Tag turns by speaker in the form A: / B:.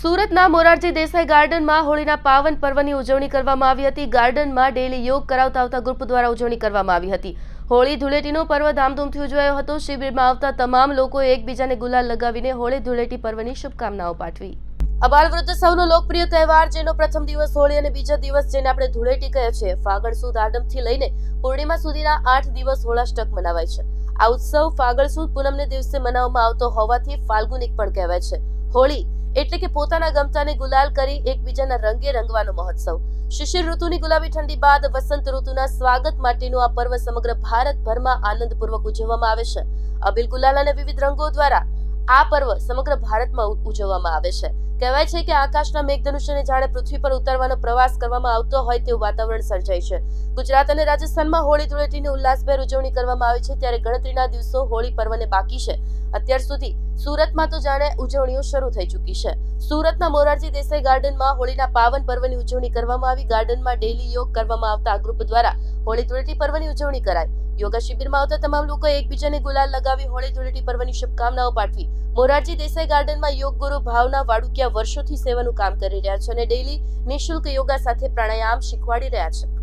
A: સુરતના મોરારજી દેસાઈ ગાર્ડનમાં હોળીના પાવન પર્વની ઉજવણી કરવામાં આવી હતી. ગાર્ડનમાં ડેલી યોગ કરાવતા આવતા ગ્રુપ દ્વારા ઉજવણી કરવામાં આવી હતી. હોળી ધૂળેટીનો પર્વ ધામધૂમથી ઉજવાયો હતો. શિબિરમાં આવતા તમામ લોકોએ એકબીજાને ગુલાલ લગાવીને હોળી ધૂળેટી પર્વની શુભકામનાઓ પાઠવી. અબાલવૃદ્ધ સૌનો લોકપ્રિય તહેવાર, જેનો પ્રથમ દિવસ હોળી અને બીજો દિવસ જેને આપણે ધૂળેટી કહે છે, ફાગણ સુદ આડમથી લઈને પૂર્ણિમા સુધીના આઠ દિવસ હોળાષ્ટક મનાવાય છે. આ ઉત્સવ ફાગણ સુદ પૂનમને દિવસે મનાવવામાં આવતો હોવાથી ફાલ્ગુનિક પણ કહેવાય છે. હોળી એટલે કે પોતાના ગમતાને ગુલાલ કરી એકબીજાના રંગે રંગવાનો મહોત્સવ. શિશિર ઋતુની ગુલાબી ઠંડી બાદ વસંત ઋતુના સ્વાગત માટેનું આ પર્વ સમગ્ર ભારતભરમાં આનંદપૂર્વક ઉજવવામાં આવે છે. અબિલ ગુલાલ અને વિવિધ રંગો દ્વારા આ પર્વ સમગ્ર ભારતમાં ઉજવવામાં આવે છે. કહેવાય છે કે આકાશના મેઘધનુષ્યને જાણે પૃથ્વી પર ઉતરવાનો પ્રવાસ કરવામાં આવતો હોય તેવું વાતાવરણ સર્જાય છે. ગુજરાત અને રાજસ્થાનમાં હોળી ધૂળેટીની ઉલ્લાસભેર ઉજવણી કરવામાં આવે છે ત્યારે ગણતરીના દિવસો હોળી પર્વને બાકી છે. અત્યાર સુધી સુરતમાં તો જાણે ઉજવણીઓ શરૂ થઈ ચૂકી છે. સુરતના મોરારજી દેસાઈ ગાર્ડનમાં હોળીના પાવન પર્વની ઉજવણી કરવામાં આવી. ગાર્ડનમાં ડેલી યોગ કરવામાં આવતા ગ્રુપ દ્વારા હોળી ધૂળેટી પર્વની ઉજવણી કરાઈ. યોગા શિબિરમાં આવતા તમામ લોકોએ એકબીજાને ગુલાલ લગાવી, હોળી ધૂળેટી પર્વની શુભકામનાઓ પાઠવી. મોરારજી દેસાઈ ગાર્ડનમાં યોગ ગુરુ ભાવના વાડુકિયા વર્ષોથી સેવાનું કામ કરી રહ્યા છે અને ડેલી નિઃશુલ્ક યોગા સાથે પ્રાણાયામ શીખવાડી રહ્યા છે.